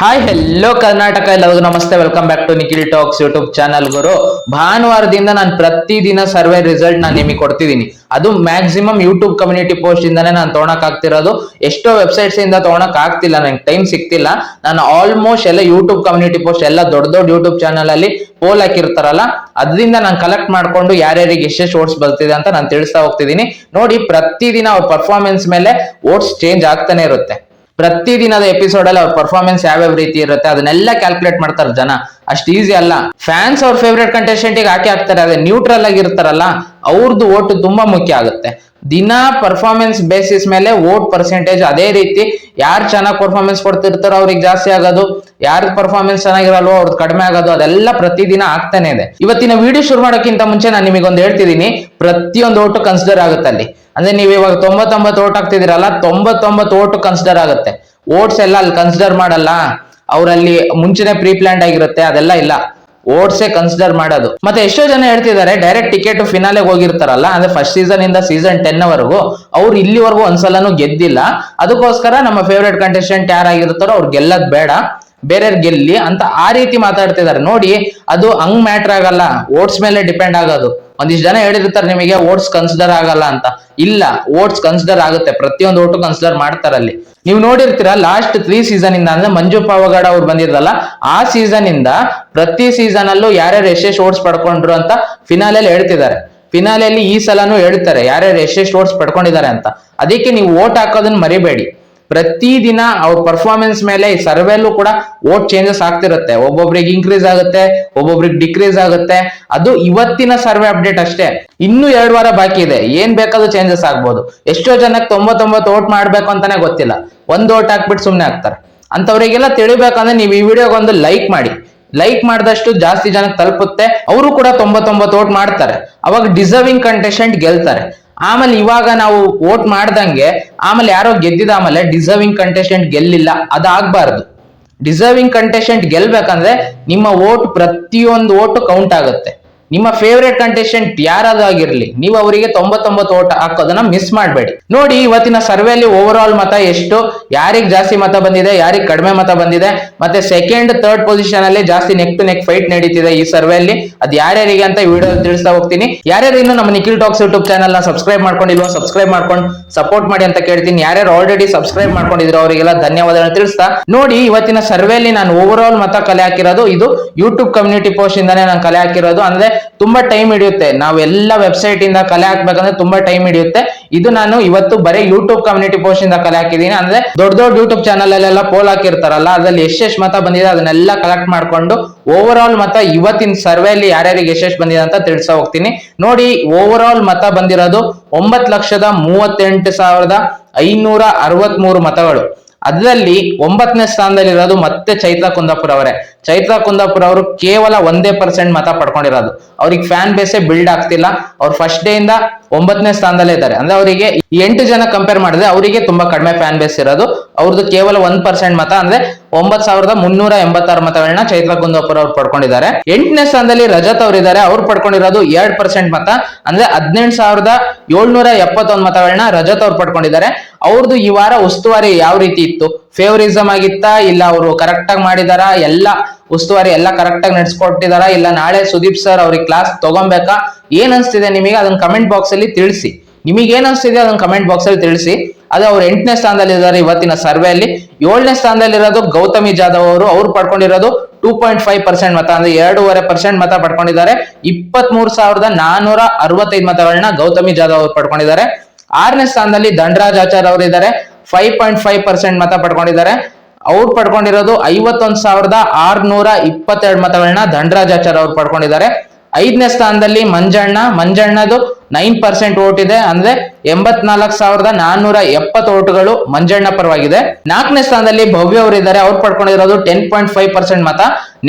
Hi hello Karnataka ಎಲ್ಲರಿಗೂ ನಮಸ್ತೆ. Welcome back to Nikhil talks YouTube channel ಗುರು. ಭಾನುವಾರದಿಂದ ನಾನು ಪ್ರತಿದಿನ ಸರ್ವೆ ರಿಸಲ್ಟ್ ನಾನು ನಿಮಗೆ ಕೊಡ್ತಿದ್ದೀನಿ ಅದು ಮ್ಯಾಕ್ಸಿಮಮ್ ಯೂಟ್ಯೂಬ್ ಕಮ್ಯುನಿಟಿ ಪೋಸ್ಟ್ ಇಂದಾನೆ ನಾನು ತೊಗೊಳಕ್ ಆಗ್ತಿರೋದು. ಎಷ್ಟೋ ವೆಬ್ಸೈಟ್ಸ್ ಇಂದ ತೊಗೊಳಕ್ ಆಗ್ತಿಲ್ಲ, ನಂಗೆ ಟೈಮ್ ಸಿಗ್ತಿಲ್ಲ. ನಾನು ಆಲ್ಮೋಸ್ಟ್ ಎಲ್ಲ ಯೂಟ್ಯೂಬ್ ಕಮ್ಯುನಿಟಿ ಪೋಸ್ಟ್ ಎಲ್ಲ ದೊಡ್ಡ ದೊಡ್ಡ ಯೂಟ್ಯೂಬ್ ಚಾನಲ್ ಅಲ್ಲಿ ಪೋಲ್ ಹಾಕಿರ್ತಾರಲ್ಲ, ಅದರಿಂದ ನಾನು ಕಲೆಕ್ಟ್ ಮಾಡ್ಕೊಂಡು ಯಾರ್ಯಾರಿಗೆ ಎಷ್ಟೆಷ್ಟು ಓಟ್ಸ್ ಬರ್ತಿದೆ ಅಂತ ನಾನು ತಿಳಿಸ್ತಾ ಹೋಗ್ತಿದ್ದೀನಿ ನೋಡಿ, ಪ್ರತಿದಿನ ಅವ್ರ ಪರ್ಫಾರ್ಮೆನ್ಸ್ ಮೇಲೆ ಓಟ್ಸ್ ಚೇಂಜ್ ಆಗ್ತಾನೆ ಇರುತ್ತೆ. ಪ್ರತಿದಿನದ ಎಪಿಸೋಡ್ ಅಲ್ಲಿ ಅವ್ರ ಪರ್ಫಾರ್ಮೆನ್ಸ್ ಯಾವ್ಯಾವ ರೀತಿ ಇರುತ್ತೆ ಅದನ್ನೆಲ್ಲ ಕ್ಯಾಲ್ಕುಲೇಟ್ ಮಾಡ್ತಾರೆ ಜನ. ಅಷ್ಟು ಈಸಿ ಅಲ್ಲ. ಫ್ಯಾನ್ಸ್ ಅವ್ರ ಫೇವ್ರೇಟ್ ಕಂಟೆಸ್ಟೆಂಟ್ ಹಾಕಿ ಹಾಕ್ತಾರೆ, ಅದೇ ನ್ಯೂಟ್ರಲ್ ಆಗಿರ್ತಾರಲ್ಲ ಅವ್ರದ್ದು ಓಟ್ ತುಂಬಾ ಮುಖ್ಯ ಆಗುತ್ತೆ. ದಿನ ಪರ್ಫಾರ್ಮೆನ್ಸ್ ಬೇಸಿಸ್ ಮೇಲೆ ವೋಟ್ ಪರ್ಸೆಂಟೇಜ್ ಅದೇ ರೀತಿ, ಯಾರು ಚೆನ್ನಾಗಿ ಪರ್ಫಾರ್ಮೆನ್ಸ್ ಕೊಡ್ತಿರ್ತಾರೋ ಅವ್ರಿಗೆ ಜಾಸ್ತಿ ಆಗೋದು. ಯಾರ್ದು ಪರ್ಫಾರ್ಮೆನ್ಸ್ ಚೆನ್ನಾಗಿರಲ್ವೋ ಅವ್ರದ್ದು ಕಡಿಮೆ ಆಗೋದು ಅದೆಲ್ಲ ಪ್ರತಿದಿನ ಆಗ್ತಾನೆ ಇದೆ. ಇವತ್ತಿನ ವಿಡಿಯೋ ಶುರು ಮಾಡೋಕ್ಕಿಂತ ಮುಂಚೆ ನಾನು ನಿಮಗೆ ಒಂದು ಹೇಳ್ತಿದ್ದೀನಿ, ಪ್ರತಿಯೊಂದು ಓಟು ಕನ್ಸಿಡರ್ ಆಗುತ್ತೆ ಅಲ್ಲಿ. ಅಂದ್ರೆ ನೀವು ಇವಾಗ ತೊಂಬತ್ತೊಂಬತ್ತು ಓಟ್ ಹಾಕ್ತಿದ್ದೀರಲ್ಲ, ತೊಂಬತ್ತೊಂಬತ್ತು ಓಟು ಕನ್ಸಿಡರ್ ಆಗುತ್ತೆ. ಓಟ್ಸ್ ಎಲ್ಲ ಅಲ್ಲಿ ಕನ್ಸಿಡರ್ ಮಾಡಲ್ಲ. ಅವರಲ್ಲಿ ಮುಂಚೆನೆ ಪ್ರೀ ಪ್ಲಾನ್ಡ್ ಆಗಿರುತ್ತೆ, ಅದೆಲ್ಲ ಇಲ್ಲ. ಓಟ್ಸೇ ಕನ್ಸಿಡರ್ ಮಾಡೋದು. ಮತ್ತೆ ಎಷ್ಟೋ ಜನ ಹೇಳ್ತಿದ್ದಾರೆ ಡೈರೆಕ್ಟ್ ಟಿಕೆಟ್ ಫಿನಾಲೆಗೆ ಹೋಗಿರ್ತಾರಲ್ಲ, ಅಂದ್ರೆ ಫಸ್ಟ್ ಸೀಸನ್ ಇಂದ ಸೀಸನ್ ಟೆನ್ ವರೆಗೂ, ಅವ್ರು ಇಲ್ಲಿವರೆಗೂ ಒಂದ್ಸಲನೂ ಗೆದ್ದಿಲ್ಲ. ಅದಕ್ಕೋಸ್ಕರ ನಮ್ಮ ಫೇವ್ರೆಟ್ ಕಂಟೆಸ್ಟೆಂಟ್ ಯಾರಾಗಿರ್ತಾರೋ ಅವ್ರು ಗೆಲ್ಲದ್ ಬೇಡ. ಬೇರೆಯವ್ರು ಗೆಲ್ಲಿ ಅಂತ ಆ ರೀತಿ ಮಾತಾಡ್ತಿದ್ದಾರೆ ನೋಡಿ, ಅದು ಹಂಗ್ ಮ್ಯಾಟರ್ ಆಗಲ್ಲ. ಓಟ್ಸ್ ಮೇಲೆ ಡಿಪೆಂಡ್ ಆಗೋದು. ಒಂದಿಷ್ಟು ಜನ ಹೇಳಿರ್ತಾರೆ ನಿಮಗೆ ಓಟ್ಸ್ ಕನ್ಸಿಡರ್ ಆಗಲ್ಲ ಅಂತ. ಇಲ್ಲ ಓಟ್ಸ್ ಕನ್ಸಿಡರ್ ಆಗುತ್ತೆ. ಪ್ರತಿಯೊಂದು ಓಟು ಕನ್ಸಿಡರ್ ಮಾಡ್ತಾರಲ್ಲಿ ನೀವು ನೋಡಿರ್ತೀರಾ ಲಾಸ್ಟ್ ತ್ರೀ ಸೀಸನ್ ಇಂದ ಅಂದ್ರೆ ಮಂಜು ಪಾವಗಡ ಅವ್ರು ಬಂದಿದ್ರಲ್ಲ, ಆ ಸೀಸನ್ ಇಂದ ಪ್ರತಿ ಸೀಸನ್ ಅಲ್ಲೂ ಯಾರ್ಯಾರು ಎಷ್ಟೆಷ್ಟು ಓಟ್ಸ್ ಪಡ್ಕೊಂಡ್ರು ಅಂತ ಫಿನಾಲೆಯಲ್ಲಿ ಹೇಳ್ತಿದ್ದಾರೆ. ಫಿನಾಲೆಯಲ್ಲಿ ಈ ಸಲನೂ ಹೇಳ್ತಾರೆ, ಯಾರ್ಯಾರು ಎಷ್ಟೆಷ್ಟು ಓಟ್ಸ್ ಪಡ್ಕೊಂಡಿದ್ದಾರೆ ಅಂತ. ಅದಕ್ಕೆ ನೀವು ಓಟ್ ಹಾಕೋದನ್ನ ಮರಿಬೇಡಿ. ಪ್ರತಿದಿನ ಅವ್ರ ಪರ್ಫಾರ್ಮೆನ್ಸ್ ಮೇಲೆ ಈ ಸರ್ವೆಲ್ಲೂ ಕೂಡ ಓಟ್ ಚೇಂಜಸ್ ಆಗ್ತಿರುತ್ತೆ. ಒಬ್ಬೊಬ್ರಿಗೆ ಇನ್ಕ್ರೀಸ್ ಆಗುತ್ತೆ, ಒಬ್ಬೊಬ್ರಿಗೆ ಡಿಕ್ರೀಸ್ ಆಗುತ್ತೆ. ಅದು ಇವತ್ತಿನ ಸರ್ವೆ ಅಪ್ಡೇಟ್ ಅಷ್ಟೇ. ಇನ್ನು ಎರಡು ವಾರ ಬಾಕಿ ಇದೆ. ಏನ್ ಬೇಕಾದ್ರೂ ಚೇಂಜಸ್ ಆಗ್ಬೋದು. ಎಷ್ಟೋ ಜನಕ್ಕೆ ತೊಂಬತ್ತೊಂಬತ್ತು ಓಟ್ ಮಾಡ್ಬೇಕು ಅಂತಾನೆ ಗೊತ್ತಿಲ್ಲ. ಒಂದ್ ಓಟ್ ಹಾಕ್ಬಿಟ್ಟು ಸುಮ್ನೆ ಆಗ್ತಾರೆ. ಅಂತವರಿಗೆಲ್ಲ ತಿಳಿಬೇಕಂದ್ರೆ ನೀವು ಈ ವಿಡಿಯೋಗೊಂದು ಲೈಕ್ ಮಾಡಿ. ಲೈಕ್ ಮಾಡಿದಷ್ಟು ಜಾಸ್ತಿ ಜನಕ್ಕೆ ತಲುಪುತ್ತೆ. ಅವರು ಕೂಡ ತೊಂಬತ್ತೊಂಬತ್ತು ಓಟ್ ಮಾಡ್ತಾರೆ. ಅವಾಗ ಡಿಸರ್ವಿಂಗ್ ಕಂಟೆಸ್ಟೆಂಟ್ ಗೆಲ್ತಾರೆ. ಆಮೇಲೆ ಇವಾಗ ನಾವು ವೋಟ್ ಮಾಡ್ದಂಗೆ, ಆಮೇಲೆ ಯಾರೋ ಗೆದ್ದಿದ ಆಮೇಲೆ ಡಿಸರ್ವಿಂಗ್ ಕಂಟೆಸ್ಟೆಂಟ್ ಗೆಲ್ಲಿಲ್ಲ, ಅದಾಗಬಾರ್ದು. ಡಿಸರ್ವಿಂಗ್ ಕಂಟೆಸ್ಟೆಂಟ್ ಗೆಲ್ಬೇಕಂದ್ರೆ ನಿಮ್ಮ ವೋಟ್ ಪ್ರತಿಯೊಂದು ವೋಟು ಕೌಂಟ್ ಆಗುತ್ತೆ. ನಿಮ್ಮ ಫೇವ್ರೇಟ್ ಕಂಟೆಸ್ಟೆಂಟ್ ಯಾರಾದ್ರೂ ಆಗಿರ್ಲಿ ನೀವು ಅವರಿಗೆ ತೊಂಬತ್ತೊಂಬತ್ತು ಓಟ್ ಹಾಕೋದನ್ನ ಮಿಸ್ ಮಾಡಬೇಡಿ. ನೋಡಿ, ಇವತ್ತಿನ ಸರ್ವೆಯಲ್ಲಿ ಓವರ್ ಆಲ್ ಮತ ಎಷ್ಟು, ಯಾರಿಗ್ ಜಾಸ್ತಿ ಮತ ಬಂದಿದೆ, ಯಾರಿಗೆ ಕಡಿಮೆ ಮತ ಬಂದಿದೆ, ಮತ್ತೆ ಸೆಕೆಂಡ್ ಥರ್ಡ್ ಪೊಸಿಷನ್ ಅಲ್ಲಿ ಜಾಸ್ತಿ ನೆಕ್ ಟು ನೆಕ್ ಫೈಟ್ ನಡೀತಿದೆ ಈ ಸರ್ವೆಯಲ್ಲಿ ಅದ್ ಯಾರ್ಯಾರಿಗೆ ಅಂತ ವಿಡಿಯೋ ತಿಳಿಸ್ತಾ ಹೋಗ್ತೀನಿ. ಯಾರ್ಯಾರು ಇನ್ನು ನಮ್ಮ ನಿಖಿಲ್ ಟಾಕ್ಸ್ ಯೂಟ್ಯೂಬ್ ಚಾನಲ್ನ ಸಬ್ಸ್ಕ್ರೈಬ್ ಮಾಡ್ಕೊಂಡಿಲ್ವೋ ಸಬ್ಸ್ಕ್ರೈಬ್ ಮಾಡ್ಕೊಂಡು ಸಪೋರ್ಟ್ ಮಾಡಿ ಅಂತ ಕೇಳ್ತೀನಿ. ಯಾರ್ಯಾರು ಆಲ್ರೆಡಿ ಸಬ್ಸ್ಕ್ರೈಬ್ ಮಾಡ್ಕೊಂಡಿದ್ರು ಅವರಿಗೆಲ್ಲ ಧನ್ಯವಾದಗಳು ತಿಳಿಸ್ತಾ. ನೋಡಿ, ಇವತ್ತಿನ ಸರ್ವೆಯಲ್ಲಿ ನಾನು ಓವರ್ ಆಲ್ ಮತ ಕಲೆ ಹಾಕಿರೋದು ಇದು ಯೂಟ್ಯೂಬ್ ಕಮ್ಯುನಿಟಿ ಪೋಸ್ಟ್ ಇಂದಾನೆ ನಾನು ಕಲೆ ಹಾಕಿರೋದು. ಅಂದ್ರೆ ತುಂಬಾ ಟೈಮ್ ಹಿಡಿಯುತ್ತೆ. ನಾವು ಎಲ್ಲ ವೆಬ್ಸೈಟ್ ಇಂದ ಕಲೆ ಹಾಕ್ಬೇಕಂದ್ರೆ ತುಂಬಾ ಟೈಮ್ ಹಿಡಿಯುತ್ತೆ. ಇದು ನಾನು ಇವತ್ತು ಬರೀ ಯೂಟ್ಯೂಬ್ ಕಮ್ಯುನಿಟಿ ಪೋಸ್ಟ್ ಇಂದ ಕಲೆ ಹಾಕಿದೀನಿ. ಅಂದ್ರೆ ದೊಡ್ಡ ದೊಡ್ಡ ಯೂಟ್ಯೂಬ್ ಚಾನಲ್ ಅಲ್ಲೆಲ್ಲ ಪೋಲ್ ಹಾಕಿರ್ತಾರಲ್ಲ, ಅದ್ರಲ್ಲಿ ಎಷ್ಟೆಷ್ಟು ಮತ ಬಂದಿದೆ ಅದನ್ನೆಲ್ಲ ಕಲೆಕ್ಟ್ ಮಾಡ್ಕೊಂಡು ಓವರ್ ಆಲ್ ಮತ ಇವತ್ತಿನ ಸರ್ವೆಯಲ್ಲಿ ಯಾರ್ಯಾರಿಗೆ ಎಷ್ಟೆಷ್ಟು ಬಂದಿದೆ ಅಂತ ತಿಳಿಸ ಹೋಗ್ತೀನಿ. ನೋಡಿ ಓವರ್ ಆಲ್ ಮತ ಬಂದಿರೋದು ಒಂಬತ್ತು ಲಕ್ಷದ ಮೂವತ್ತೆಂಟು ಸಾವಿರದ ಐನೂರ ಅರವತ್ಮೂರು ಮತಗಳು. ಅದರಲ್ಲಿ ಒಂಬತ್ತನೇ ಸ್ಥಾನದಲ್ಲಿರೋದು ಮತ್ತೆ ಚೈತ್ರ ಕುಂದಾಪುರ ಅವರೇ. ಚೈತ್ರ ಕುಂದಾಪುರ ಅವರು ಕೇವಲ ಒಂದೇ ಪರ್ಸೆಂಟ್ ಮತ ಪಡ್ಕೊಂಡಿರೋದು. ಅವ್ರಿಗೆ ಫ್ಯಾನ್ ಬೇಸೇ ಬಿಲ್ಡ್ ಆಗ್ತಿಲ್ಲ. ಅವ್ರು ಫಸ್ಟ್ ಡೇ ಇಂದ ಒಂಬತ್ತನೇ ಸ್ಥಾನದಲ್ಲೇ ಇದ್ದಾರೆ. ಅಂದ್ರೆ ಅವರಿಗೆ ಎಂಟು ಜನ ಕಂಪೇರ್ ಮಾಡಿದ್ರೆ ಅವರಿಗೆ ತುಂಬಾ ಕಡಿಮೆ ಫ್ಯಾನ್ ಬೇಸ್ ಇರೋದು. ಅವ್ರದ್ದು ಕೇವಲ ಒಂದ್ ಪರ್ಸೆಂಟ್ ಮತ. ಅಂದ್ರೆ ಒಂಬತ್ ಸಾವಿರದ ಮುನ್ನೂರ ಎಂಬತ್ತಾರು ಮತಗಳನ್ನ ಚೈತ್ರ ಕುಂದಾಪುರ ಅವ್ರು ಪಡ್ಕೊಂಡಿದ್ದಾರೆ. ಎಂಟನೇ ಸ್ಥಾನದಲ್ಲಿ ರಜತ್ ಅವರಿದ್ದಾರೆ ಅವ್ರು ಪಡ್ಕೊಂಡಿರೋದು ಎರಡ್ ಪರ್ಸೆಂಟ್ ಮತ. ಅಂದ್ರೆ ಹದಿನೆಂಟು ಸಾವಿರದ ಏಳ್ನೂರ ಎಪ್ಪತ್ತೊಂದು ಮತಗಳನ್ನ ರಜತ್ ಅವ್ರು ಪಡ್ಕೊಂಡಿದ್ದಾರೆ. ಅವ್ರದ್ದು ಈ ವಾರ ಉಸ್ತುವಾರಿ ಯಾವ ರೀತಿ ಇತ್ತು? ಫೇವರಿಸಮ್ ಆಗಿತ್ತಾ? ಇಲ್ಲ ಅವರು ಕರೆಕ್ಟ್ ಆಗಿ ಮಾಡಿದಾರ? ಎಲ್ಲ ಉಸ್ತುವಾರಿ ಎಲ್ಲ ಕರೆಕ್ಟ್ ಆಗಿ ನಡೆಸ್ಕೊಟ್ಟಿದಾರ? ಇಲ್ಲ ನಾಳೆ ಸುದೀಪ್ ಸರ್ ಅವ್ರಿಗೆ ಕ್ಲಾಸ್ ತಗೊಬೇಕಾ? ಏನ್ ಅನ್ಸ್ತಿದೆ ನಿಮಗೆ? ಅದನ್ನ ಕಮೆಂಟ್ ಬಾಕ್ಸ್ ಅಲ್ಲಿ ತಿಳಿಸಿ. ಏನ್ ಅನ್ಸ್ತಿದೆ ಅದನ್ನ ಕಮೆಂಟ್ ಬಾಕ್ಸ್ ಅಲ್ಲಿ ತಿಳಿಸಿ. ಅದು ಅವ್ರು ಎಂಟನೇ ಸ್ಥಾನದಲ್ಲಿ ಇದ್ದಾರೆ ಇವತ್ತಿನ ಸರ್ವೆಯಲ್ಲಿ. ಏಳನೇ ಸ್ಥಾನದಲ್ಲಿರೋದು ಗೌತಮಿ ಜಾಧವ್ ಅವರು. ಅವ್ರು ಪಡ್ಕೊಂಡಿರೋದು ಟೂ ಪಾಯಿಂಟ್ ಫೈವ್ ಪರ್ಸೆಂಟ್ ಮತ, ಅಂದ್ರೆ ಎರಡೂವರೆ ಪರ್ಸೆಂಟ್ ಮತ ಪಡ್ಕೊಂಡಿದ್ದಾರೆ. ಇಪ್ಪತ್ತ್ ಮೂರು ಸಾವಿರದ ನಾನೂರ ಅರವತ್ತೈದು ಮತಗಳನ್ನ ಗೌತಮಿ ಜಾಧವ್ ಅವರು ಪಡ್ಕೊಂಡಿದ್ದಾರೆ. ಆರನೇ ಸ್ಥಾನದಲ್ಲಿ ದಂಡರಾಜ್ ಆಚಾರ್ ಅವರು ಇದ್ದಾರೆ. ಫೈವ್ ಪಾಯಿಂಟ್ ಫೈವ್ ಪರ್ಸೆಂಟ್ ಮತ ಪಡ್ಕೊಂಡಿದ್ದಾರೆ. ಅವ್ರು ಪಡ್ಕೊಂಡಿರೋದು ಐವತ್ತೊಂದು ಸಾವಿರದ ಆರ್ನೂರ ಇಪ್ಪತ್ತೆರಡು ಮತಗಳನ್ನ ದಂಡರಾಜಾಚಾರ್ ಅವ್ರು ಪಡ್ಕೊಂಡಿದ್ದಾರೆ. ಐದನೇ ಸ್ಥಾನದಲ್ಲಿ ಮಂಜಣ್ಣ. ಮಂಜಣ್ಣದು ನೈನ್ ಪರ್ಸೆಂಟ್ ಓಟ್ ಇದೆ. ಅಂದ್ರೆ ಎಂಬತ್ನಾಲ್ಕು ಸಾವಿರದ ನಾನ್ನೂರ ಎಪ್ಪತ್ತು ಓಟ್ಗಳು ಮಂಜಣ್ಣ ಪರವಾಗಿದೆ. ನಾಲ್ಕನೇ ಸ್ಥಾನದಲ್ಲಿ ಭವ್ಯ ಅವರು ಇದ್ದಾರೆ. ಅವ್ರು ಪಡ್ಕೊಂಡಿರೋದು ಟೆನ್ ಪಾಯಿಂಟ್ ಫೈವ್ ಪರ್ಸೆಂಟ್ ಮತ.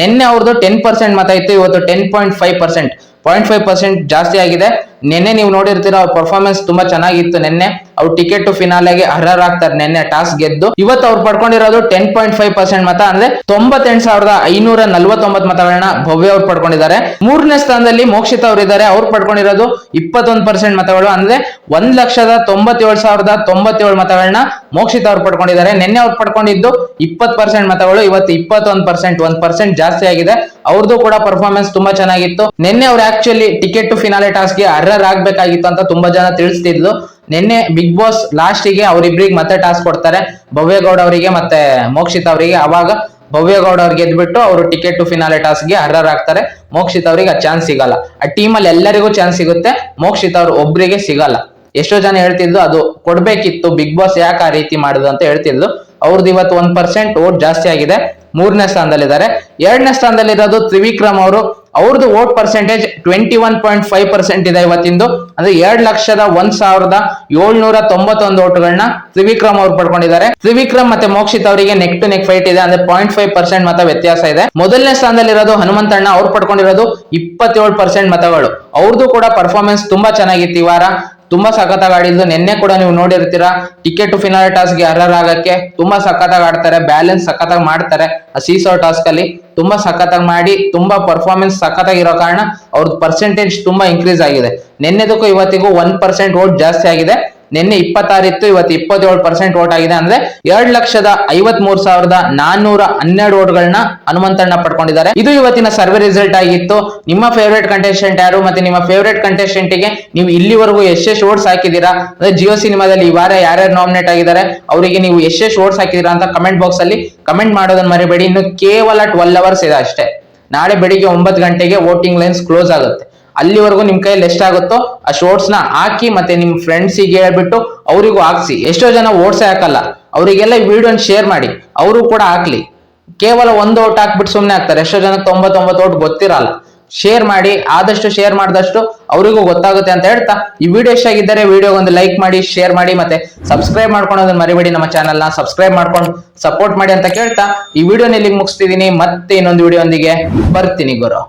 ನಿನ್ನೆ ಅವ್ರದ್ದು ಟೆನ್ ಪರ್ಸೆಂಟ್ ಮತ ಇತ್ತು. ಇವತ್ತು ten point five percent point five percent ಜಾಸ್ತಿ ಆಗಿದೆ. ನಿನ್ನೆ ನೀವು ನೋಡಿರ್ತೀರ, ಅವ್ರ ಪರ್ಫಾರ್ಮೆನ್ಸ್ ತುಂಬಾ ಚೆನ್ನಾಗಿತ್ತು ನಿನ್ನೆ. ಅವ್ರು ಟಿಕೆಟ್ ಟು ಫಿನಾಲೆಗೆ ಅರ್ಹರಾಗ್ತಾರೆ ನಿನ್ನೆ, ಟಾಸ್ ಗೆದ್ದು. ಇವತ್ತು ಅವ್ರು ಪಡ್ಕೊಂಡಿರೋದು ಟೆನ್ ಪಾಯಿಂಟ್ ಫೈವ್ ಪರ್ಸೆಂಟ್ ಮತ. ಅಂದ್ರೆ ತೊಂಬತ್ತೆಂಟು ಸಾವಿರದ ಐನೂರ ನಲ್ವತ್ತೊಂಬತ್ತು ಮತಗಳನ್ನ ಭವ್ಯ ಅವ್ರು ಪಡ್ಕೊಂಡಿದ್ದಾರೆ. ಮೂರನೇ ಸ್ಥಾನದಲ್ಲಿ ಮೋಕ್ಷಿತ ಅವರಿದ್ದಾರೆ ಅವ್ರು ಪಡ್ಕೊಂಡಿರೋದು ಇಪ್ಪತ್ತೊಂದು ಪರ್ಸೆಂಟ್ ಮತಗಳು ಅಂದ್ರೆ ಒಂದ್ ಲಕ್ಷದ ತೊಂಬತ್ತೇಳು ಸಾವಿರದ ತೊಂಬತ್ತೇಳು ಮತಗಳನ್ನ ಮೋಕ್ಷಿತ ಅವ್ರು ಪಡ್ಕೊಂಡಿದ್ದಾರೆ. ನಿನ್ನೆ ಅವ್ರು ಪಡ್ಕೊಂಡಿದ್ದು ಇಪ್ಪತ್ ಪರ್ಸೆಂಟ್ ಮತಗಳು, ಇವತ್ತು ಇಪ್ಪತ್ತೊಂದು ಪರ್ಸೆಂಟ್ ಒಂದ್ ಪರ್ಸೆಂಟ್ ಜಾಸ್ತಿ ಆಗಿದೆ. ಅವ್ರದ್ದು ಕೂಡ ಪರ್ಫಾರ್ಮೆನ್ಸ್ ತುಂಬಾ ಚೆನ್ನಾಗಿತ್ತು. ನಿನ್ನೆ ಅವ್ರು ಆಕ್ಚುಲಿ ಟಿಕೆಟ್ ಟು ಫಿನಾಲೆ ಟಾಸ್ಗೆ ಅರ್ಹರಾಗ್ಬೇಕಾಗಿತ್ತು ಅಂತ ತುಂಬಾ ಜನ ತಿಳಿಸ್ತಿದ್ಲು. ನಿನ್ನೆ ಬಿಗ್ ಬಾಸ್ ಲಾಸ್ಟಿಗೆ ಅವ್ರಿಬ್ರಿಗೆ ಮತ್ತೆ ಟಾಸ್ಕ್ ಕೊಡ್ತಾರೆ. ಭವ್ಯಗೌಡ ಅವರಿಗೆ ಮತ್ತೆ ಮೋಕ್ಷಿತ್ ಅವರಿಗೆ. ಅವಾಗ ಭವ್ಯಗೌಡ ಅವ್ರಿಗೆ ಗೆದ್ಬಿಟ್ಟು ಅವರು ಟಿಕೆಟ್ ಟು ಫಿನಾಲೆ ಟಾಸ್ಗೆ ಅರ್ಹರಾಗ್ತಾರೆ ಮೋಕ್ಷಿತ್ ಅವರಿಗೆ ಆ ಚಾನ್ಸ್ ಸಿಗಲ್ಲ. ಆ ಟೀಮಲ್ಲಿ ಎಲ್ಲರಿಗೂ ಚಾನ್ಸ್ ಸಿಗುತ್ತೆ. ಮೋಕ್ಷಿತ್ ಅವ್ರು ಒಬ್ರಿಗೆ ಸಿಗಲ್ಲ. ಎಷ್ಟೋ ಜನ ಹೇಳ್ತಿದ್ರು ಅದು ಕೊಡ್ಬೇಕಿತ್ತು, ಬಿಗ್ ಬಾಸ್ ಯಾಕೆ ಆ ರೀತಿ ಮಾಡುದು ಅಂತ ಹೇಳ್ತಿದ್ದು ಅವ್ರದ್ದು ಇವತ್ತು ಒಂದ್ ಪರ್ಸೆಂಟ್ ಓಟ್ ಜಾಸ್ತಿ ಆಗಿದೆ. ಮೂರನೇ ಸ್ಥಾನದಲ್ಲಿದ್ದಾರೆ. ಎರಡನೇ ಸ್ಥಾನದಲ್ಲಿರೋದು ತ್ರಿವಿಕ್ರಮ್ ಅವರು. ಅವ್ರದ್ದು vote percentage twenty one point five percent ಇದೆ ಇವತ್ತಿಂದು. ಅಂದ್ರೆ ಎರಡ್ ಲಕ್ಷದ ಒಂದ್ ಸಾವಿರದ ಏಳ್ನೂರ ತೊಂಬತ್ತೊಂದು ಓಟ್ಗಳನ್ನ ತ್ರಿವಿಕ್ರಮ್ ಅವ್ರು ಪಡ್ಕೊಂಡಿದ್ದಾರೆ. ತ್ರಿವಿಕ್ರಮ್ ಮತ್ತೆ ಮೋಕ್ಷಿತ್ ಅವರಿಗೆ ನೆಕ್ ಟು ನೆಕ್ ಫೈಟ್ ಇದೆ. ಅಂದ್ರೆ ಪಾಯಿಂಟ್ ಫೈವ್ ಪರ್ಸೆಂಟ್ ಮತ ವ್ಯತ್ಯಾಸ ಇದೆ. ಮೊದಲನೇ ಸ್ಥಾನದಲ್ಲಿರೋದು ಹನುಮಂತಣ್ಣ ಅವ್ರು ಪಡ್ಕೊಂಡಿರೋದು ಇಪ್ಪತ್ತೇಳು ಪರ್ಸೆಂಟ್ ಮತಗಳು. ಅವ್ರದ್ದು ಕೂಡ ಪರ್ಫಾರ್ಮೆನ್ಸ್ ತುಂಬಾ ಚೆನ್ನಾಗಿತ್ತು ಈ ವಾರ. ತುಂಬಾ ಸಖತ್ತಾಗಿ ಆಡಿದ್ದು. ನಿನ್ನೆ ಕೂಡ ನೀವು ನೋಡಿರ್ತೀರಾ, ಟಿಕೆಟ್ ಟು ಫಿನಾಲ್ ಟಾಸ್ಗೆ ಅರ್ಹರಾಗಕ್ಕೆ ತುಂಬಾ ಸಖತ್ತಾಗಿ ಆಡ್ತಾರೆ, ಬ್ಯಾಲೆನ್ಸ್ ಸಖತ್ತಾಗಿ ಮಾಡ್ತಾರೆ ಆ ಸೀಸೋ ಟಾಸ್ಕ್ ಅಲ್ಲಿ ತುಂಬಾ ಸಖತ್ತಾಗಿ ಮಾಡಿ, ತುಂಬಾ ಪರ್ಫಾರ್ಮೆನ್ಸ್ ಸಖತ್ತಾಗಿರೋ ಕಾರಣ ಅವ್ರದ್ದು ಪರ್ಸೆಂಟೇಜ್ ತುಂಬಾ ಇನ್ಕ್ರೀಸ್ ಆಗಿದೆ. ನಿನ್ನೆದಕ್ಕೂ ಇವತ್ತಿಗೂ ಒನ್ ಪರ್ಸೆಂಟ್ ಓಟ್ ಜಾಸ್ತಿ ಆಗಿದೆ. ನಿನ್ನೆ ಇಪ್ಪತ್ತಾರಿತ್ತು, ಇವತ್ತು ಇಪ್ಪತ್ತೇಳು ಪರ್ಸೆಂಟ್ ವೋಟ್ ಆಗಿದೆ. ಅಂದ್ರೆ ಎರಡ್ ಲಕ್ಷದ ಐವತ್ ಮೂರ್ ಸಾವಿರದ ನಾನ್ನೂರ ಹನ್ನೆರಡು ವೋಟ್ಗಳನ್ನ ಹನುಮಂತಣ್ಣ ಪಡ್ಕೊಂಡಿದ್ದಾರೆ. ಇದು ಇವತ್ತಿನ ಸರ್ವೆ ರಿಸಲ್ಟ್ ಆಗಿತ್ತು. ನಿಮ್ಮ ಫೇವರೇಟ್ ಕಂಟೆಸ್ಟೆಂಟ್ ಯಾರು ಮತ್ತೆ ನಿಮ್ಮ ಫೇವರೇಟ್ ಕಂಟೆಸ್ಟೆಂಟ್ಗೆ ನೀವು ಇಲ್ಲಿವರೆಗೂ ಎಷ್ಟೆಷ್ಟು ವೋಟ್ಸ್ ಹಾಕಿದೀರಾ ಅಂದ್ರೆ ಜಿಯೋ ಸಿನಿಮಾದಲ್ಲಿ ಈ ವಾರ ಯಾರ್ಯಾರು ನಾಮಿನೇಟ್ ಆಗಿದ್ದಾರೆ? ಅವರಿಗೆ ನೀವು ಎಷ್ಟೆಷ್ಟು ವೋಟ್ಸ್ ಹಾಕಿದೀರಾ ಅಂತ ಕಮೆಂಟ್ ಬಾಕ್ಸ್ ಅಲ್ಲಿ ಕಮೆಂಟ್ ಮಾಡೋದನ್ನ ಮರಿಬೇಡಿ. ಇನ್ನು ಕೇವಲ ಟ್ವೆಲ್ ಅವರ್ಸ್ ಇದೆ ಅಷ್ಟೇ. ನಾಳೆ ಬೆಳಿಗ್ಗೆ ಒಂಬತ್ತು ಗಂಟೆಗೆ ವೋಟಿಂಗ್ ಲೈನ್ಸ್ ಕ್ಲೋಸ್ ಆಗುತ್ತೆ. ಅಲ್ಲಿವರೆಗೂ ನಿಮ್ ಕೈಯಲ್ಲಿ ಎಷ್ಟಾಗುತ್ತೋ ಆ ಶೋರ್ಟ್ಸ್ನ ಹಾಕಿ ಮತ್ತೆ ನಿಮ್ ಫ್ರೆಂಡ್ಸಿಗೆ ಹೇಳ್ಬಿಟ್ಟು ಅವರಿಗೂ ಹಾಕ್ಸಿ. ಎಷ್ಟೋ ಜನ ಓಟ್ಸೇ ಹಾಕಲ್ಲ. ಅವರಿಗೆಲ್ಲ ಈ ವಿಡಿಯೋನ ಶೇರ್ ಮಾಡಿ. ಅವರು ಕೂಡ ಹಾಕ್ಲಿ. ಕೇವಲ ಒಂದು ಓಟ್ ಹಾಕ್ಬಿಟ್ಟು ಸುಮ್ಮನೆ ಹಾಕ್ತಾರೆ. ಎಷ್ಟೋ ಜನ ತೊಂಬತ್ತೊಂಬತ್ತು ಓಟ್ ಗೊತ್ತಿರಲ್ಲ. ಶೇರ್ ಮಾಡಿ, ಆದಷ್ಟು ಶೇರ್ ಮಾಡಿದಷ್ಟು ಅವರಿಗೂ ಗೊತ್ತಾಗುತ್ತೆ ಅಂತ ಹೇಳ್ತಾ. ಈ ವಿಡಿಯೋ ಇಷ್ಟ ಆಗಿದ್ದರೆ ವಿಡಿಯೋ ಒಂದು ಲೈಕ್ ಮಾಡಿ ಶೇರ್ ಮಾಡಿ ಮತ್ತೆ ಸಬ್ಸ್ಕ್ರೈಬ್ ಮಾಡ್ಕೊಳೋದನ್ನ ಮರಿಬೇಡಿ ನಮ್ಮ ಚಾನಲ್ನ ಸಬ್ಸ್ಕ್ರೈಬ್ ಮಾಡ್ಕೊಂಡು ಸಪೋರ್ಟ್ ಮಾಡಿ ಅಂತ ಕೇಳ್ತಾ. ಈ ವಿಡಿಯೋನ ಇಲ್ಲಿಗೆ ಮುಗಿಸ್ತಿದೀನಿ ಮತ್ತೆ ಇನ್ನೊಂದು ವಿಡಿಯೋ ಒಂದಿಗೆ ಬರ್ತೀನಿ ಗುರು.